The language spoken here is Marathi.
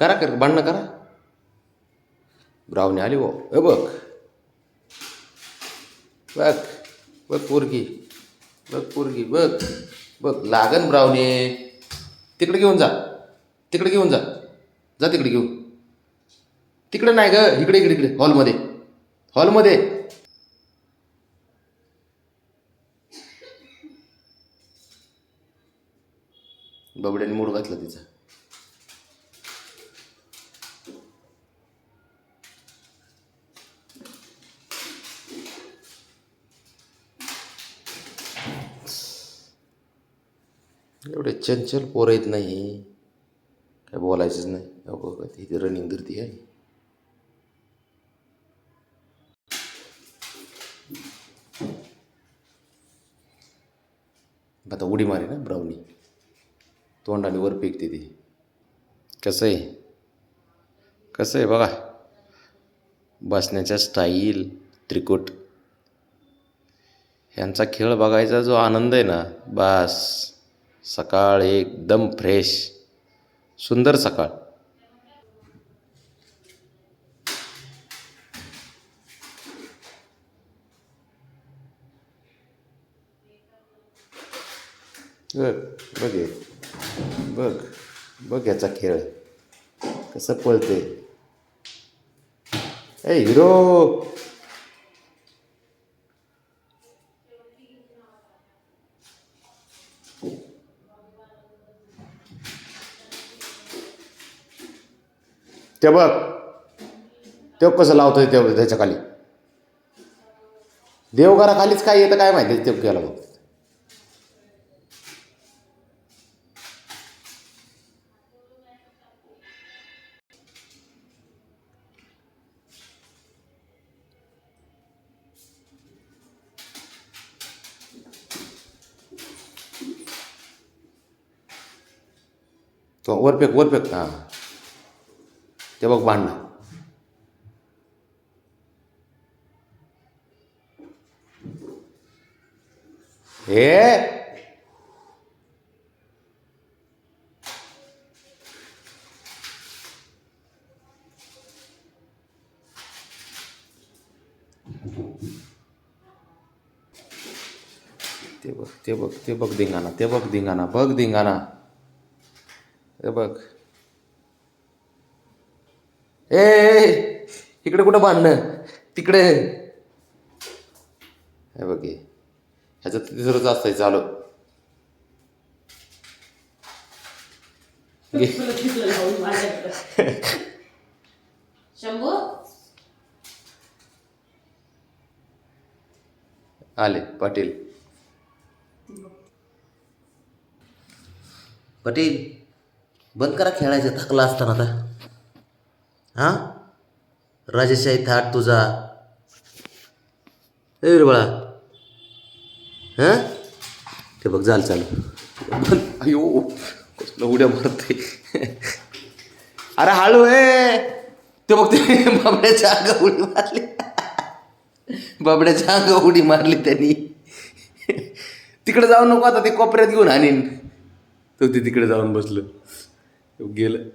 करा कर भांडणं करा. ब्रावणी आली वो ए बघ. बघ बघ पोरगी. बघ पोरगी बघ. बघ लागन ब्रावणी तिकडे घेऊन जा. तिकडे घेऊन जा. जा तिकडे घेऊन. तिकडे नाही ग इकडे इकडे इकडे. हॉलमध्ये. हॉलमध्ये. बबड्याने मूड घातला तिचा. एवढे चंचल पोरं येत नाही. काय बोलायचंच नाही. अहो बघ तिथे रनिंग धरती आहे. आता उडी मारे ना ब्राउनी. तोंडाने वर फेकते ती. कसं आहे? कसं आहे बघा. बसण्याच्या स्टाईल त्रिकूट. ह्यांचा खेळ बघायचा जो आनंद आहे ना बस. सकाळ एकदम फ्रेश. सुंदर सकाळ. बघ बघ बघ बघ याचा खेळ. कसं पळते ए हिरो! ते बघ. ते कसं लावतोय ते त्याच्याखाली काय येतं काय माहिती ते गेला बघ. तो वरपेक हां. ते बघ भांडणं हे ते बघ ते बघ ते बघ धिंगाणा ते बघ धिंगाणा बघ धिंगाणा हे बघ ए इकडे कुठं बांधणं? तिकडे. हे बघ हे. ह्याच्यात तिसरंच असतंय चालू. शंभू? आले पाटील. पाटील बंद करा खेळायचं थकला असताना आता. हां? राजेशाही थाट तुझा. ए रे बाळा हां? ते बघ झालं चालू अयो कसलं उड्या मारते अरे हळू आहे ते बघ ते बाबड्याच्या अंग उडी मारली. बाबड्याच्या अंग उडी मारली त्यांनी. तिकडे जाऊ नको आता ते कोपऱ्यात घेऊन आणीन. तो ते तिकडे जाऊन बसलं. गेलं.